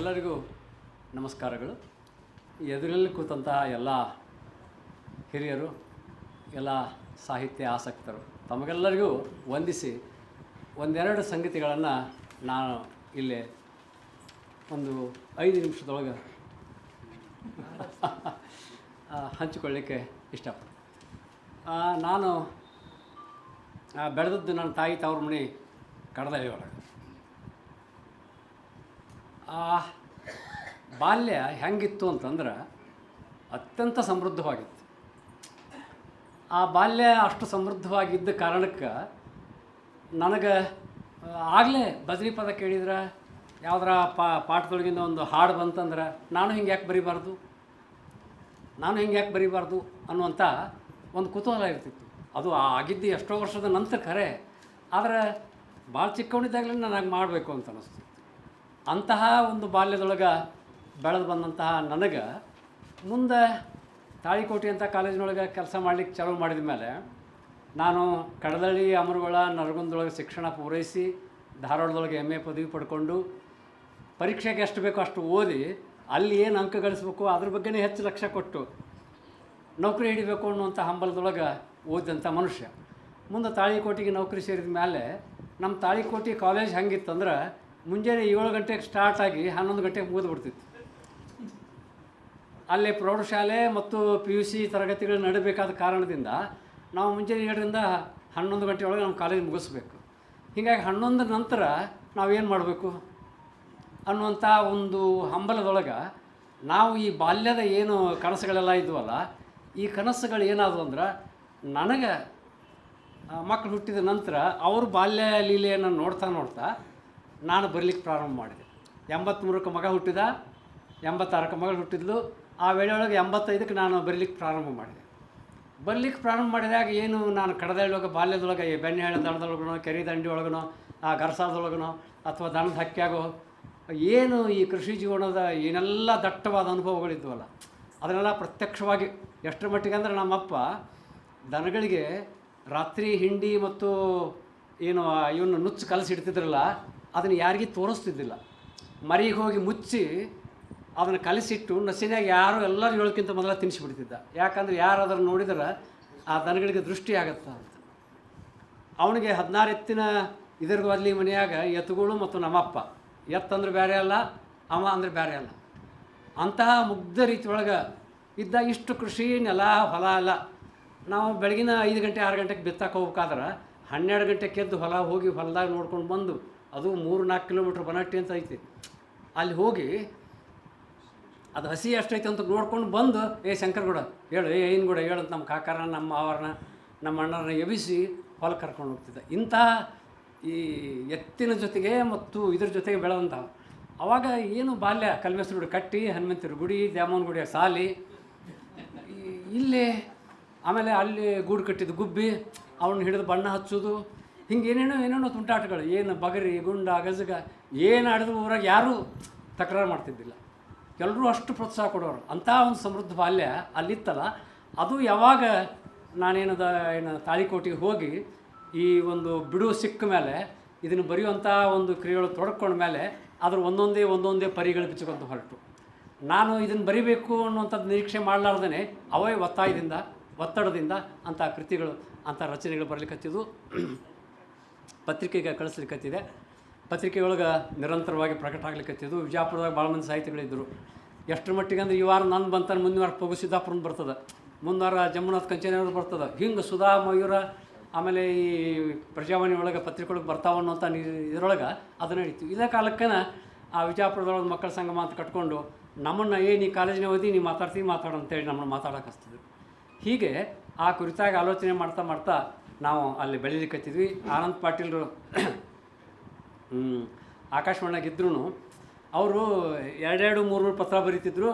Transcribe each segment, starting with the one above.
ಎಲ್ಲರಿಗೂ ನಮಸ್ಕಾರಗಳು. ಎದುರಲ್ಲಿ ಕೂತಂತಹ ಎಲ್ಲ ಹಿರಿಯರು, ಎಲ್ಲ ಸಾಹಿತ್ಯ ಆಸಕ್ತರು, ತಮಗೆಲ್ಲರಿಗೂ ವಂದಿಸಿ ಒಂದೆರಡು ಸಂಗತಿಗಳನ್ನು ನಾನು ಇಲ್ಲಿ ಒಂದು ಐದು ನಿಮಿಷದೊಳಗೆ ಹಂಚಿಕೊಳ್ಳಿಕ್ಕೆ ಇಷ್ಟಪಡ್ತೀನಿ. ನಾನು ಬೆಳೆದದ್ದು ನನ್ನ ತಾಯಿ ತವ್ರ ಮನೆ ಕಡದಳ್ಳಿ ಒಳಗೆ. ಆ ಬಾಲ್ಯ ಹೆಂಗಿತ್ತು ಅಂತಂದ್ರೆ ಅತ್ಯಂತ ಸಮೃದ್ಧವಾಗಿತ್ತು. ಆ ಬಾಲ್ಯ ಅಷ್ಟು ಸಮೃದ್ಧವಾಗಿದ್ದ ಕಾರಣಕ್ಕೆ ನನಗೆ ಆಗಲೇ ಬದ್ರಿ ಪದ ಕೇಳಿದ್ರೆ, ಯಾವ್ದಾರ ಪಾ, ಪಾಠದೊಳಗಿಂದ ಒಂದು ಹಾಡು ಬಂತಂದ್ರೆ, ನಾನು ಹಿಂಗೆ ಯಾಕೆ ಬರಿಬಾರ್ದು? ನಾನು ಹಿಂಗೆ ಯಾಕೆ ಬರಿಬಾರ್ದು ಅನ್ನುವಂಥ ಒಂದು ಕುತೂಹಲ ಇರ್ತಿತ್ತು. ಅದು ಆಗಿದ್ದು ಎಷ್ಟೋ ವರ್ಷದ ನಂತರ ಖರೆ ಆದರೆ ಭಾಳ ಚಿಕ್ಕವನಿದ್ದಾಗಲೇ ನನಗೆ ಮಾಡಬೇಕು ಅಂತ ಅನ್ನಿಸ್ತಿತ್ತು ಅಂತಹ ಒಂದು ಬಾಲ್ಯದೊಳಗೆ ಬೆಳೆದು ಬಂದಂತಹ ನನಗೆ ಮುಂದೆ ತಾಳಿಕೋಟೆ ಅಂತ ಕಾಲೇಜಿನೊಳಗೆ ಕೆಲಸ ಮಾಡ್ಲಿಕ್ಕೆ ಚಾಲು ಮಾಡಿದ ಮೇಲೆ ನಾನು ಕಡದಳ್ಳಿ, ಅಮರಗೊಳ ನರಗುಂದೊಳಗೆ ಶಿಕ್ಷಣ ಪೂರೈಸಿ ಧಾರವಾಡದೊಳಗೆ ಎಂ ಎ ಪದವಿ ಪಡ್ಕೊಂಡು ಪರೀಕ್ಷೆಗೆ ಎಷ್ಟು ಬೇಕೋ ಅಷ್ಟು ಓದಿ ಅಲ್ಲಿ ಏನು ಅಂಕ ಗಳಿಸ್ಬೇಕು ಅದ್ರ ಬಗ್ಗೆನೇ ಹೆಚ್ಚು ಲಕ್ಷ್ಯ ಕೊಟ್ಟು ನೌಕರಿ ಹಿಡಿಬೇಕು ಅನ್ನುವಂಥ ಹಂಬಲದೊಳಗೆ ಓದಿದಂಥ ಮನುಷ್ಯ. ಮುಂದೆ ತಾಳಿಕೋಟಿಗೆ ನೌಕರಿ ಸೇರಿದ ಮೇಲೆ ನಮ್ಮ ತಾಳಿಕೋಟೆ ಕಾಲೇಜ್ ಹೆಂಗಿತ್ತಂದ್ರೆ ಮುಂಜಾನೆ ಏಳು ಗಂಟೆಗೆ ಸ್ಟಾರ್ಟ್ ಆಗಿ ಹನ್ನೊಂದು ಗಂಟೆಗೆ ಮುಗಿದ್ಬಿಡ್ತಿತ್ತು ಅಲ್ಲಿ ಪ್ರೌಢಶಾಲೆ ಮತ್ತು ಪಿ ಯು ಸಿ ತರಗತಿಗಳು ನಡಬೇಕಾದ ಕಾರಣದಿಂದ ನಾವು ಮುಂಜಾನೆ ಏಳರಿಂದ ಹನ್ನೊಂದು ಗಂಟೆ ಒಳಗೆ ನಮ್ಮ ಕಾಲೇಜ್ ಮುಗಿಸ್ಬೇಕು. ಹೀಗಾಗಿ ಹನ್ನೊಂದರ ನಂತರ ನಾವೇನು ಮಾಡಬೇಕು? ಅನ್ನುವಂಥ ಒಂದು ಹಂಬಲದೊಳಗೆ ನಾವು ಈ ಬಾಲ್ಯದ ಏನು ಕನಸುಗಳೆಲ್ಲ ಇದ್ವಲ್ಲ, ಈ ಕನಸುಗಳು ಏನಾದವು ಅಂದ್ರೆ ನನಗೆ ಮಕ್ಕಳು ಹುಟ್ಟಿದ ನಂತರ ಅವ್ರ ಬಾಲ್ಯ ಲೀಲೆಯನ್ನು ನೋಡ್ತಾ ನೋಡ್ತಾ ನಾನು ಬರಲಿಕ್ಕೆ ಪ್ರಾರಂಭ ಮಾಡಿದೆ. ಎಂಬತ್ತ್ಮೂರಕ್ಕೆ ಮಗ ಹುಟ್ಟಿದ, ಎಂಬತ್ತಾರಕ್ಕೆ ಮಗಳು ಹುಟ್ಟಿದ್ಲು. ಆ ವೇಳೆಯೊಳಗೆ ಎಂಬತ್ತೈದಕ್ಕೆ ನಾನು ಬರಲಿಕ್ಕೆ ಪ್ರಾರಂಭ ಮಾಡಿದೆ. ಬರಲಿಕ್ಕೆ ಪ್ರಾರಂಭ ಮಾಡಿದಾಗ ಏನು ನಾನು ಕಡದಳ್ಳೊಳಗೆ ಬಾಲ್ಯದೊಳಗೆ, ಈ ಬೆಣ್ಣೆ ದಣದೊಳಗನೋ ಕೆರೆ ದಂಡಿ ಒಳಗನೋ, ಆ ಗರ್ಸಾದೊಳಗನೋ, ಅಥವಾ ದಣದ ಹಕ್ಕಿಯಾಗೋ ಏನು ಈ ಕೃಷಿ ಜೀವನದ ಏನೆಲ್ಲ ದಟ್ಟವಾದ ಅನುಭವಗಳಿದ್ವಲ್ಲ, ಅದನ್ನೆಲ್ಲ ಪ್ರತ್ಯಕ್ಷವಾಗಿ ಎಷ್ಟರ ಮಟ್ಟಿಗೆ ಅಂದರೆ ನಮ್ಮಪ್ಪ ದನಗಳಿಗೆ ರಾತ್ರಿ ಹಿಂಡಿ ಮತ್ತು ಏನು ಇವನ್ನ ನುಚ್ಚು ಕಲಸಿಡ್ತಿದ್ರಲ್ಲ ಅದನ್ನು ಯಾರಿಗೂ ತೋರಿಸ್ತಿದ್ದಿಲ್ಲ. ಮರಿಗೆ ಹೋಗಿ ಮುಚ್ಚಿ ಅದನ್ನು ಕಲಿಸಿಟ್ಟು ನಸಿನಾಗ ಯಾರು ಎಲ್ಲರೂ ಹೇಳೋಕ್ಕಿಂತ ಮೊದಲ ತಿನ್ನಿಸ್ಬಿಡ್ತಿದ್ದ ಯಾಕಂದ್ರೆ ಯಾರು ಅದನ್ನು ನೋಡಿದ್ರೆ ಆ ದನಗಳಿಗೆ ದೃಷ್ಟಿ ಆಗತ್ತ ಅಂತ. ಅವನಿಗೆ ಹದಿನಾರು ಎತ್ತಿನ ಇದರ ಅಲ್ಲಿ ಮನೆಯಾಗ ಎತ್ತುಗಳು ಮತ್ತು ನಮ್ಮಪ್ಪ. ಎತ್ತಂದ್ರೆ ಬೇರೆ ಅಲ್ಲ, ಅವ ಅಂದ್ರೆ ಬೇರೆ ಅಲ್ಲ. ಅಂತಹ ಮುಗ್ಧ ರೀತಿಯೊಳಗೆ ಇದ್ದ ಇಷ್ಟು ಕೃಷಿ, ನೆಲ, ಹೊಲ ಅಲ್ಲ ನಾವು ಬೆಳಗಿನ ಐದು ಗಂಟೆ, ಆರು ಗಂಟೆಗೆ ಬಿತ್ತಕ್ಕೆ ಹೋಗ್ಬೇಕಾದ್ರೆ ಹನ್ನೆರಡು ಗಂಟೆಗೆ ಎದ್ದು ಹೊಲ ಹೋಗಿ ಹೊಲದಾಗ ನೋಡ್ಕೊಂಡು ಬಂದು ಅದು ಮೂರು ನಾಲ್ಕು ಕಿಲೋಮೀಟ್ರ್ ಬನಟ್ಟಿ ಅಂತ ಐತಿ. ಅಲ್ಲಿ ಹೋಗಿ ಅದು ಹಸಿ ಎಷ್ಟೈತೆ ಅಂತ ನೋಡ್ಕೊಂಡು ಬಂದು, ಏ ಶಂಕರಗೌಡ ಹೇಳು, ಏ ಏನು ಕೂಡ ಹೇಳು ನಮ್ಮ ಕಾಕಾರ ನಮ್ಮ ಅವರನ್ನ ನಮ್ಮ ಅಣ್ಣರನ್ನ ಎಬಿಸಿ ಹೊಲ ಕರ್ಕೊಂಡು ಹೋಗ್ತಿದ್ದ. ಇಂತಹ ಈ ಎತ್ತಿನ ಜೊತೆಗೆ ಮತ್ತು ಇದ್ರ ಜೊತೆಗೆ ಬೆಳೆದಂತಹ ಅವಾಗ ಏನು ಬಾಲ್ಯ ಕಲ್ಮೇಶ್ವರ ಗುಡಿ ಕಟ್ಟಿ, ಹನುಮಂತರ ಗುಡಿ ದ್ಯಾಮೋನ್ ಗುಡಿಯ ಸಾಲಿ ಇಲ್ಲಿ ಆಮೇಲೆ ಅಲ್ಲಿ ಗೂಡು ಕಟ್ಟಿದ್ದು ಗುಬ್ಬಿ ಅವನ್ನ ಹಿಡಿದು ಬಣ್ಣ ಹಚ್ಚೋದು ಹಿಂಗೆ ಏನೇನೋ ಏನೇನೋ ತುಂಟಾಟಗಳು, ಏನು ಬಗರಿ, ಗುಂಡ ಗಜಗ ಏನು ಆಡಿದ್ರು ಊರಾಗ ಯಾರೂ ತಕರಾರು ಮಾಡ್ತಿದ್ದಿಲ್ಲ. ಎಲ್ಲರೂ ಅಷ್ಟು ಪ್ರೋತ್ಸಾಹ ಕೊಡೋರು. ಅಂಥ ಒಂದು ಸಮೃದ್ಧ ಬಾಲ್ಯ ಅಲ್ಲಿತ್ತಲ್ಲ. ಅದು ಯಾವಾಗ ನಾನೇನದ, ಏನು, ತಾಳಿಕೋಟಿಗೆ ಹೋಗಿ ಈ ಒಂದು ಬಿಡು ಸಿಕ್ಕ ಮೇಲೆ, ಇದನ್ನು ಬರೆಯುವಂಥ ಒಂದು ಕ್ರಿಯೆಗಳು ತೊಡ್ಕೊಂಡ ಮೇಲೆ ಅದ್ರ ಒಂದೊಂದೇ ಒಂದೊಂದೇ ಪರಿಗಳು ಬಿಚ್ಚಿಕೊಂಡು ಹೊರಟು. ನಾನು ಇದನ್ನು ಬರಿಬೇಕು ಅನ್ನುವಂಥದ್ದು ನಿರೀಕ್ಷೆ ಮಾಡಲಾರ್ದೇ ಅವೇ ಒತ್ತಾಯದಿಂದ ಒತ್ತಡದಿಂದ ಅಂಥ ಕೃತಿಗಳು, ಅಂಥ ರಚನೆಗಳು ಬರಲಿಕ್ಕತ್ತಿದ್ದು ಪತ್ರಿಕೆಗೆ ಕಳಿಸ್ಲಿಕ್ಕತ್ತಿದೆ. ಪತ್ರಿಕೆ ಒಳಗೆ ನಿರಂತರವಾಗಿ ಪ್ರಕಟ ಆಗ್ಲಿಕ್ಕತ್ತಿದ್ದು, ವಿಜಯಪುರದಾಗ ಭಾಳ ಮಂದಿ ಸಾಹಿತಿಗಳಿದ್ದರು. ಎಷ್ಟರ ಮಟ್ಟಿಗೆ ಅಂದ್ರೆ ಈ ವಾರ ನಾನು ಬಂತಾನೆ ಮುಂದಿನ ವಾರ ಪಗು ಸಿದ್ದಾಪುರನ ಬರ್ತದೆ. ಮುಂದಿನ ವಾರ ಜಮ್ಮುನಾಥ್ ಕಂಚೇನವ್ರು ಬರ್ತದೆ. ಹಿಂಗೆ ಸುಧಾ ಮಯೂರ ಆಮೇಲೆ ಈ ಪ್ರಜಾವಾಣಿ ಒಳಗೆ ಪತ್ರಿಕೆ ಒಳಗೆ ಬರ್ತಾವ ಅನ್ನೋಂಥ ನಿ ಇದರೊಳಗೆ ಅದು ನಡೀತು. ಇದೇ ಕಾಲಕ್ಕೆ ಆ ವಿಜಯಪುರದೊಳಗೆ ಮಕ್ಕಳ ಸಂಗಮ ಅಂತ ಕಟ್ಕೊಂಡು, ನಮ್ಮನ್ನು ಏ, ನೀ ಕಾಲೇಜಿನ ಓದಿ, ನೀ ಮಾತಾಡ್ತೀವಿ ಮಾತಾಡು ಅಂತೇಳಿ ನಮ್ಮನ್ನು ಮಾತಾಡೋಕೆ ಹಚ್ತಿದ್ರು. ಹೀಗೆ ಆ ಕುರಿತಾಗಿ ಆಲೋಚನೆ ಮಾಡ್ತಾ ಮಾಡ್ತಾ ನಾವು ಅಲ್ಲಿ ಬೆಳೀಲಿಕ್ಕತ್ತಿದ್ವಿ ಆನಂದ್ ಪಾಟೀಲ್ರು ಆಕಾಶವಾಣಿಯಾಗಿದ್ರೂ ಅವರು ಎರಡೆರಡು ಮೂರು ಮೂರು ಪತ್ರ ಬರೀತಿದ್ರು.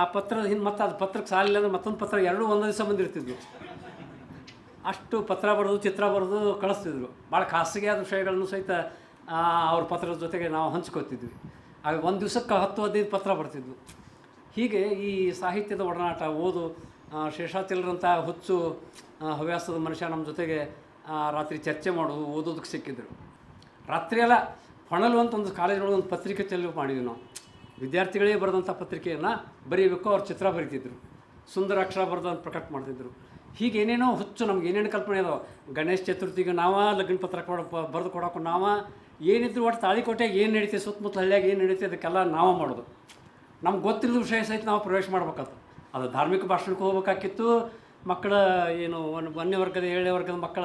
ಆ ಪತ್ರ ಹಿಂದೆ ಮತ್ತೆ ಅದು ಪತ್ರಕ್ಕೆ ಸಾಲಿಲ್ಲ ಅಂದ್ರೆ ಮತ್ತೊಂದು ಪತ್ರ ಎರಡೂ ಒಂದೇ ದಿವಸ ಬಂದಿರ್ತಿದ್ವು. ಅಷ್ಟು ಪತ್ರ ಬರೆದು, ಚಿತ್ರ ಬರೆದು ಕಳಿಸ್ತಿದ್ರು. ಭಾಳ ಖಾಸಗಿಯಾದ ವಿಷಯಗಳನ್ನು ಸಹಿತ ಅವ್ರ ಪತ್ರದ ಜೊತೆಗೆ ನಾವು ಹಂಚ್ಕೋತಿದ್ವಿ. ಆಗ ಒಂದು ದಿವಸಕ್ಕೆ ಹತ್ತು ಹದಿನೈದು ಪತ್ರ ಬರ್ತಿದ್ವು. ಹೀಗೆ ಈ ಸಾಹಿತ್ಯದ ಒಡನಾಟ ಓದು ಶೇಷಾಚಲರಂಥ ಹುಚ್ಚು ಹವ್ಯಾಸದ ಮನುಷ್ಯ ನಮ್ಮ ಜೊತೆಗೆ ರಾತ್ರಿ ಚರ್ಚೆ ಮಾಡೋದು ಓದೋದಕ್ಕೆ ಸಿಕ್ಕಿದ್ರು. ರಾತ್ರಿ ಎಲ್ಲ ಹೊಣಲು ಅಂತ ಒಂದು ಕಾಲೇಜಿನೊಳಗೆ ಒಂದು ಪತ್ರಿಕೆ ಚೆಲ್ಲು ಮಾಡಿದ್ವಿ ನಾವು. ವಿದ್ಯಾರ್ಥಿಗಳೇ ಬರೆದಂಥ ಪತ್ರಿಕೆಯನ್ನು ಬರೀಬೇಕು ಅವ್ರ ಚಿತ್ರ ಬರಿತಿದ್ರು. ಸುಂದರ ಅಕ್ಷರ ಬರೆದಂತ ಪ್ರಕಟ ಮಾಡ್ತಿದ್ರು. ಹೀಗೆ ಏನೇನೋ ಹುಚ್ಚು ನಮ್ಗೆ ಏನೇನು ಕಲ್ಪನೆ ಅದಾವೆ. ಗಣೇಶ ಚತುರ್ಥಿಗೆ ನಾವ ಲಗ್ನ ಪತ್ರ ಕೊಡ, ಬರೆದು ಕೊಡೋಕೆ ನಾವ ಏನಿದ್ರು ಒಟ್ಟು ತಾಳಿಕೋಟೆಗೆ ಏನು ನಡೀತೀವಿ ಸುತ್ತಮುತ್ತ ಹಳ್ಳಿಯಾಗ ಏನು ನಡೀತೈತೆ ಅದಕ್ಕೆಲ್ಲ ನಾವೇ ಮಾಡೋದು. ನಮ್ಗೆ ಗೊತ್ತಿಲ್ಲದ ವಿಷಯ ಸಹಿತ ನಾವು ಪ್ರವೇಶ ಮಾಡ್ಬೇಕಾಯ್ತು ಅದು ಧಾರ್ಮಿಕ ಭಾಷಣಕ್ಕೆ ಹೋಗ್ಬೇಕಾಗಿತ್ತು. ಮಕ್ಕಳ ಏನು ಒಂದು ಒಂದನೇ ವರ್ಗದ ಏಳನೇ ವರ್ಗದ ಮಕ್ಕಳ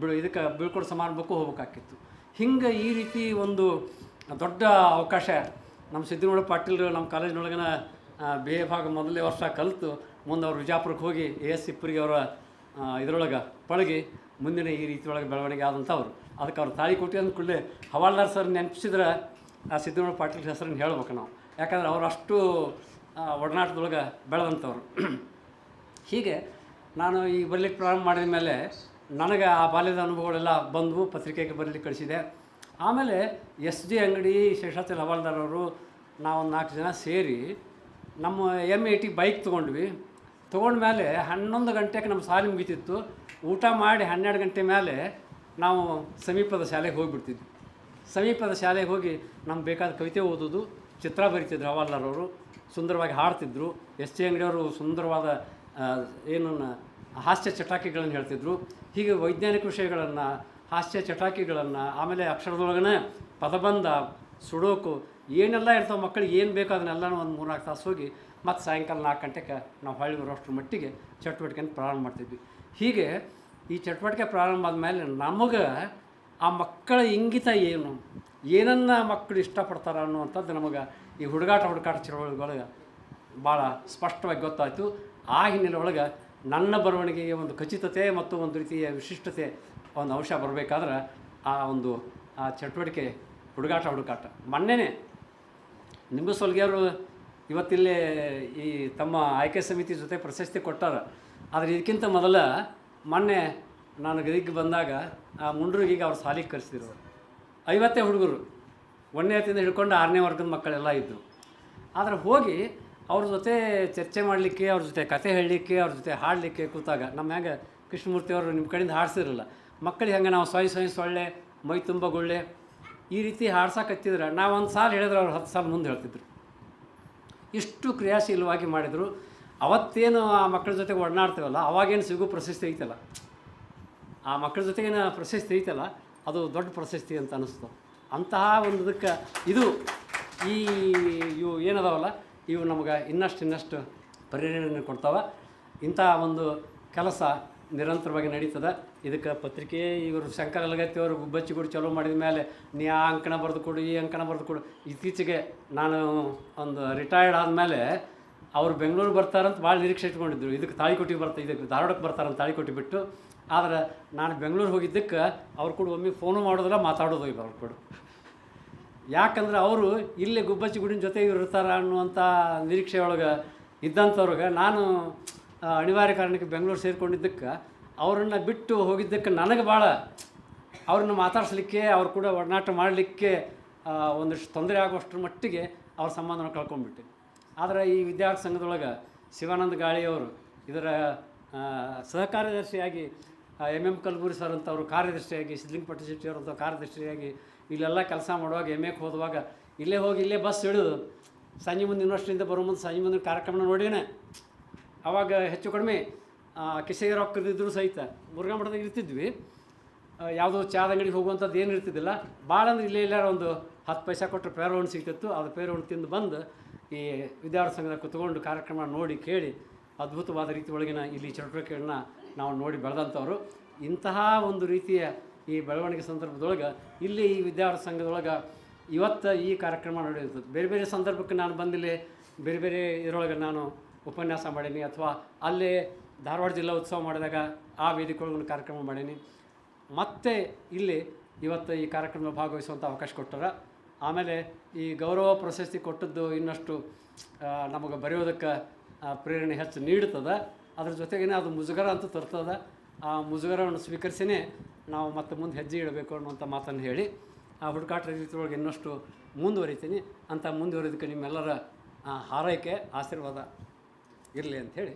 ಬಿಳು ಇದಕ್ಕೆ ಬೀಳ್ಕೊಡು ಸಮಾರಂಭಕ್ಕೂ ಹೋಗ್ಬೇಕಾಗಿತ್ತು. ಹಿಂಗೆ ಈ ರೀತಿ ಒಂದು ದೊಡ್ಡ ಅವಕಾಶ ನಮ್ಮ ಸಿದ್ದನಗೌಡ ಪಾಟೀಲ್ ನಮ್ಮ ಕಾಲೇಜಿನೊಳಗಿನ ಬಿ ಎ ಭಾಗ ಮೊದಲನೇ ವರ್ಷ ಕಲಿತು, ಮುಂದೆ ಅವ್ರು ವಿಜಾಪುರಕ್ಕೆ ಹೋಗಿ ಎ ಎಸ್ ಇಪ್ಪರಿಗೆ ಅವರ ಇದರೊಳಗೆ ಪಳಗಿ, ಮುಂದಿನ ಈ ರೀತಿಯೊಳಗೆ ಬೆಳವಣಿಗೆ ಆದಂಥವ್ರು ಅದಕ್ಕೆ ಅವ್ರು ತಾಳಿ ಕೊಟ್ಟು ಅಂದ ಕೂಡಲೇ ಹವಾಲ್ದಾರ್ ಸರ್ ನೆನಪಿಸಿದ್ರೆ ಆ ಸಿದ್ದನಗೌಡ ಪಾಟೀಲ್ ಹೆಸರನ್ನು ಹೇಳ್ಬೇಕು ನಾವು. ಯಾಕಂದ್ರೆ ಅವ್ರು ಅಷ್ಟು ಒಡನಾಟದೊಳಗೆ ಬೆಳೆದಂಥವ್ರು. ಹೀಗೆ ನಾನು ಈ ಬರಲಿಕ್ಕೆ ಪ್ರಾರಂಭ ಮಾಡಿದ ಮೇಲೆ ನನಗೆ ಆ ಬಾಲ್ಯದ ಅನುಭವಗಳೆಲ್ಲ ಬಂದವು, ಪತ್ರಿಕೆಗೆ ಬರಲಿಕ್ಕೆ ಕಳಿಸಿದೆ. ಆಮೇಲೆ ಎಸ್ ಜಿ ಅಂಗಡಿ ಶೇಷಾಚಲ ಹವಾಲ್ದಾರವರು ನಾವೊಂದು ನಾಲ್ಕು ಜನ ಸೇರಿ ನಮ್ಮ ಎಂ ಏಟಿ ಬೈಕ್ ತೊಗೊಂಡ್ವಿ. ತೊಗೊಂಡ್ಮೇಲೆ ಹನ್ನೊಂದು ಗಂಟೆಗೆ ನಮ್ಮ ಸಾಲಿ ಮುಗಿತಿತ್ತು. ಊಟ ಮಾಡಿ ಹನ್ನೆರಡು ಗಂಟೆ ಮೇಲೆ ನಾವು ಸಮೀಪದ ಶಾಲೆಗೆ ಹೋಗಿಬಿಡ್ತಿದ್ವಿ. ಸಮೀಪದ ಶಾಲೆಗೆ ಹೋಗಿ ನಮ್ಗೆ ಬೇಕಾದ ಕವಿತೆ ಓದೋದು ಚಿತ್ರ ಬರಿತಿದ್ರು ಹವಾಲ್ದಾರ್ ಅವರು ಸುಂದರವಾಗಿ ಹಾಡ್ತಿದ್ರು. ಎಸ್ ಜಿ ಅಂಗಡಿಯವರು ಸುಂದರವಾದ ಏನು ಹಾಸ್ಯ ಚಟಾಕಿಗಳನ್ನು ಹೇಳ್ತಿದ್ರು. ಹೀಗೆ ವೈಜ್ಞಾನಿಕ ವಿಷಯಗಳನ್ನು, ಹಾಸ್ಯ ಚಟಾಕಿಗಳನ್ನು, ಆಮೇಲೆ ಅಕ್ಷರದೊಳಗನೆ ಪದಬಂಧ, ಸುಡೋಕು, ಏನೆಲ್ಲ ಇರ್ತಾವೆ ಮಕ್ಕಳಿಗೆ ಏನು ಬೇಕೋ ಅದನ್ನೆಲ್ಲ ಒಂದು ಮೂರ್ನಾಲ್ಕು ತಾಸು ಹೋಗಿ ಮತ್ತು ಸಾಯಂಕಾಲ ನಾಲ್ಕು ಗಂಟೆಗೆ ನಾವು ಹೊಳ್ಳಿ ಬರೋಷ್ಟ್ರ ಮಟ್ಟಿಗೆ ಚಟುವಟಿಕೆಯನ್ನು ಪ್ರಾರಂಭ ಮಾಡ್ತಿದ್ವಿ. ಹೀಗೆ ಈ ಚಟುವಟಿಕೆ ಪ್ರಾರಂಭ ಆದಮೇಲೆ ನಮಗೆ ಆ ಮಕ್ಕಳ ಇಂಗಿತ ಏನು? ಏನನ್ನು ಮಕ್ಕಳು ಇಷ್ಟಪಡ್ತಾರೆ ಅನ್ನುವಂಥದ್ದು ನಮಗೆ ಈ ಹುಡುಗಾಟ ಹುಡುಕಾಟ ಚಳವಳಿಗೊಳಗೆ ಭಾಳ ಸ್ಪಷ್ಟವಾಗಿ ಗೊತ್ತಾಯಿತು. ಆ ಹಿನ್ನೆಲೆ ಒಳಗೆ ನನ್ನ ಬರವಣಿಗೆಗೆ ಒಂದು ಖಚಿತತೆ ಮತ್ತು ಒಂದು ರೀತಿಯ ವಿಶಿಷ್ಟತೆ, ಒಂದು ಅಂಶ ಬರಬೇಕಾದ್ರೆ ಆ ಒಂದು, ಆ ಚಟುವಟಿಕೆ ಹುಡುಗಾಟ ಹುಡುಕಾಟ. ಮೊನ್ನೆನೇ ನಿಂಬು ಸೊಲ್ಗೆಯವರು ಇವತ್ತಿಲ್ಲೇ ಈ ತಮ್ಮ ಆಯ್ಕೆ ಸಮಿತಿ ಜೊತೆ ಪ್ರಶಸ್ತಿ ಕೊಟ್ಟಾರ. ಆದರೆ ಇದಕ್ಕಿಂತ ಮೊದಲ ಮೊನ್ನೆ ನಾನು ಗದಿಗೆ ಬಂದಾಗ ಆ ಮುಂಡ್ರಿಗೀಗ ಅವ್ರು ಸಾಲಿಗೆ ಕರೆಸಿದ್ರು ಐವತ್ತೇ ಹುಡುಗರು. ಒಂದನೇ ಹತ್ತಿಂದ ಹಿಡ್ಕೊಂಡು ಆರನೇ ವರ್ಗದ ಮಕ್ಕಳೆಲ್ಲ ಇದ್ದರು ಆದರೆ ಹೋಗಿ ಅವ್ರ ಜೊತೆ ಚರ್ಚೆ ಮಾಡಲಿಕ್ಕೆ, ಅವ್ರ ಜೊತೆ ಕತೆ ಹೇಳಲಿಕ್ಕೆ, ಅವ್ರ ಜೊತೆ ಹಾಡಲಿಕ್ಕೆ ಕೂತಾಗ, ನಮ್ಮ ಹ್ಯಾಂಗೆ ಕೃಷ್ಣಮೂರ್ತಿ ಅವರು ನಿಮ್ಮ ಕಡೆಯಿಂದ ಹಾಡ್ಸಿರಲ್ಲ ಮಕ್ಕಳಿಗೆ ಹಂಗೆ ನಾವು ಸೊಯ್ ಸೊಯ್ ಸೊಳ್ಳೆ, ಮೈ ತುಂಬ ಗುಳ್ಳೆ, ಈ ರೀತಿ ಹಾಡ್ಸಕತ್ತಿದ್ರೆ. ನಾವು ಒಂದು ಸಾಲ ಹೇಳಿದ್ರೆ ಅವ್ರು ಹತ್ತು ಸಾಲ ಮುಂದೆ ಹೇಳ್ತಿದ್ರು. ಇಷ್ಟು ಕ್ರಿಯಾಶೀಲವಾಗಿ ಮಾಡಿದರು. ಅವತ್ತೇನು ಆ ಮಕ್ಕಳ ಜೊತೆಗೆ ಒಡನಾಡ್ತೀವಲ್ಲ, ಅವಾಗೇನು ಸಿಗೋ ಪ್ರಶಸ್ತಿ ಐತಲ್ಲ. ಆ ಮಕ್ಕಳ ಜೊತೆಗಿನ ಪ್ರಶಸ್ತಿ ಐತಲ್ಲ, ಅದು ದೊಡ್ಡ ಪ್ರಶಸ್ತಿ ಅಂತ ಅನ್ನಿಸ್ತು ಅಂತಹ ಒಂದು ಇದಕ್ಕೆ ಇದು ಈ ಇವು ಏನದಾವಲ್ಲ, ಇವು ನಮಗೆ ಇನ್ನಷ್ಟು ಇನ್ನಷ್ಟು ಪ್ರೇರಣೆ ಕೊಡ್ತಾವೆ. ಇಂಥ ಒಂದು ಕೆಲಸ ನಿರಂತರವಾಗಿ ನಡೀತದೆ. ಇದಕ್ಕೆ ಪತ್ರಿಕೆ ಇವರು ಶಂಕರ ಅವರು ಗುಬ್ಬಚ್ಚಿ ಗುಡಿ ಚಲೋ ಮಾಡಿದ ಮೇಲೆ ನೀ ಆ ಅಂಕಣ ಬರೆದು ಕೊಡು, ಈ ಅಂಕಣ ಬರೆದು ಕೊಡು. ಇತ್ತೀಚೆಗೆ ನಾನು ಒಂದು ರಿಟೈರ್ಡ್ ಆದಮೇಲೆ ಅವ್ರು ಬೆಂಗಳೂರು ಬರ್ತಾರಂತ ಭಾಳ ನಿರೀಕ್ಷೆ ಇಟ್ಕೊಂಡಿದ್ರು. ಇದಕ್ಕೆ ತಾಳಿಕೋಟಿಗೆ ಬರ್ತಾ ಇದಕ್ಕೆ ಧಾರವಾಡಕ್ಕೆ ಬರ್ತಾರಂತ ತಾಳಿಕೋಟಿ ಬಿಟ್ಟು. ಆದ್ರೆ ನಾನು ಬೆಂಗಳೂರು ಹೋಗಿದ್ದಕ್ಕೆ ಅವ್ರು ಕೂಡ ಒಮ್ಮೆ ಫೋನು ಮಾಡೋದಿಲ್ಲ ಮಾತಾಡೋದು ಇವರು ಕೂಡ. ಯಾಕಂದ್ರೆ ಅವರು ಇಲ್ಲೇ ಗುಬ್ಬಚ್ಚಿ ಗುಡಿನ ಜೊತೆ ಇವ್ರು ಇರ್ತಾರೆ ಅನ್ನುವಂಥ ನಿರೀಕ್ಷೆ ಒಳಗೆ ಇದ್ದಂಥವ್ರಿಗೆ ನಾನು ಅನಿವಾರ್ಯ ಕಾರಣಕ್ಕೆ ಬೆಂಗಳೂರು ಸೇರಿಕೊಂಡಿದ್ದಕ್ಕೆ ಅವರನ್ನು ಬಿಟ್ಟು ಹೋಗಿದ್ದಕ್ಕೆ ನನಗೆ ಭಾಳ ಅವ್ರನ್ನ ಮಾತಾಡಿಸ್ಲಿಕ್ಕೆ, ಅವ್ರು ಕೂಡ ಒಡನಾಟ ಮಾಡಲಿಕ್ಕೆ ಒಂದಷ್ಟು ತೊಂದರೆ ಆಗುವಷ್ಟರ ಮಟ್ಟಿಗೆ ಅವ್ರ ಸಂಬಂಧನ ಕಳ್ಕೊಂಡ್ಬಿಟ್ಟೆ. ಆದರೆ ಈ ವಿದ್ಯಾರ್ಥಿ ಸಂಘದೊಳಗೆ ಶಿವಾನಂದ ಗಾಳಿಯವರು ಇದರ ಸಹಕಾರ್ಯದರ್ಶಿಯಾಗಿ ಎಂ ಎಂ ಕಲ್ಬುರಿ ಸರ್ ಅಂತವರು ಕಾರ್ಯದರ್ಶಿಯಾಗಿ ಸಿದ್ಲಿಂಗಪಟ್ಟ ಶೆಟ್ಟಿಯವರಂಥ ಕಾರ್ಯದರ್ಶಿಯಾಗಿ ಇಲ್ಲೆಲ್ಲ ಕೆಲಸ ಮಾಡುವಾಗ ಎಂ ಎಕ್ಕೆ ಹೋದವಾಗ ಇಲ್ಲೇ ಹೋಗಿ ಇಲ್ಲೇ ಬಸ್ ಇಳಿದು ಸಂಜೆ ಮುಂದೆ ಯೂನಿವರ್ಸಿಟಿಯಿಂದ ಬರೋ ಮುಂದೆ ಸಂಜೆ ಮುಂದಿನ ಕಾರ್ಯಕ್ರಮ ನೋಡಿನೇ ಆವಾಗ ಹೆಚ್ಚು ಕಡಿಮೆ ಕಿಸೆಗೆ ರೊಕ್ಕದಿದ್ರು ಸಹಿತ ಮುರುಘಾ ಮಠದಾಗ ಇರ್ತಿದ್ವಿ. ಯಾವುದೋ ಚಾದ ಅಂಗಡಿಗೆ ಹೋಗುವಂಥದ್ದು ಏನು ಇರ್ತಿದ್ದಿಲ್ಲ. ಭಾಳ ಅಂದ್ರೆ ಇಲ್ಲೇ ಇಲ್ಲಾರ ಒಂದು ಹತ್ತು ಪೈಸೆ ಕೊಟ್ಟರೆ ಪೇರವಣ್ಣು ಸಿಗ್ತಿತ್ತು. ಅದು ಪೇರವಣ್ಣು ತಿಂದು ಬಂದು ಈ ವಿದ್ಯಾರ್ಥಿ ಸಂಘದ ಕುತ್ಕೊಂಡು ಕಾರ್ಯಕ್ರಮ ನೋಡಿ ಕೇಳಿ ಅದ್ಭುತವಾದ ರೀತಿ ಒಳಗಿನ ಇಲ್ಲಿ ಚಟುವಟಿಕೆಗಳನ್ನ ನಾವು ನೋಡಿ ಬೆಳೆದಂಥವ್ರು. ಇಂತಹ ಒಂದು ರೀತಿಯ ಈ ಬೆಳವಣಿಗೆ ಸಂದರ್ಭದೊಳಗೆ ಇಲ್ಲಿ ಈ ವಿದ್ಯಾರ್ಥಿ ಸಂಘದೊಳಗೆ ಇವತ್ತು ಈ ಕಾರ್ಯಕ್ರಮ ನಡೆಯುತ್ತದೆ. ಬೇರೆ ಬೇರೆ ಸಂದರ್ಭಕ್ಕೆ ನಾನು ಬಂದಿಲ್ಲಿ, ಬೇರೆ ಬೇರೆ ಇದರೊಳಗೆ ನಾನು ಉಪನ್ಯಾಸ ಮಾಡೀನಿ ಅಥವಾ ಅಲ್ಲೇ ಧಾರವಾಡ ಜಿಲ್ಲಾ ಉತ್ಸವ ಮಾಡಿದಾಗ ಆ ವೇದಿಕೆ ಒಂದು ಕಾರ್ಯಕ್ರಮ ಮಾಡೀನಿ. ಮತ್ತೆ ಇಲ್ಲಿ ಇವತ್ತು ಈ ಕಾರ್ಯಕ್ರಮ ಭಾಗವಹಿಸುವಂಥ ಅವಕಾಶ ಕೊಟ್ಟಾರ ಆಮೇಲೆ ಈ ಗೌರವ ಪ್ರಶಸ್ತಿ ಕೊಟ್ಟದ್ದು ಇನ್ನಷ್ಟು ನಮಗೆ ಬರೆಯೋದಕ್ಕೆ ಪ್ರೇರಣೆ ಹೆಚ್ಚು ನೀಡುತ್ತದೆ ಅದ್ರ ಜೊತೆಗೇನೆ ಅದು ಮುಜುಗರ ಅಂತ ತರ್ತದೆ. ಆ ಮುಜುಗರವನ್ನು ಸ್ವೀಕರಿಸಿನೇ ನಾವು ಮತ್ತೆ ಮುಂದೆ ಹೆಜ್ಜೆ ಇಡಬೇಕು ಅನ್ನುವಂಥ ಮಾತನ್ನು ಹೇಳಿ, ಆ ಹುಡುಕಾಟ ರೀತಿಯೊಳಗೆ ಇನ್ನಷ್ಟು ಮುಂದುವರಿತೀನಿ. ಅಂತ ಮುಂದುವರಿದಕ್ಕೆ ನಿಮ್ಮೆಲ್ಲರ ಹಾರೈಕೆ, ಆಶೀರ್ವಾದ ಇರಲಿ ಅಂಥೇಳಿ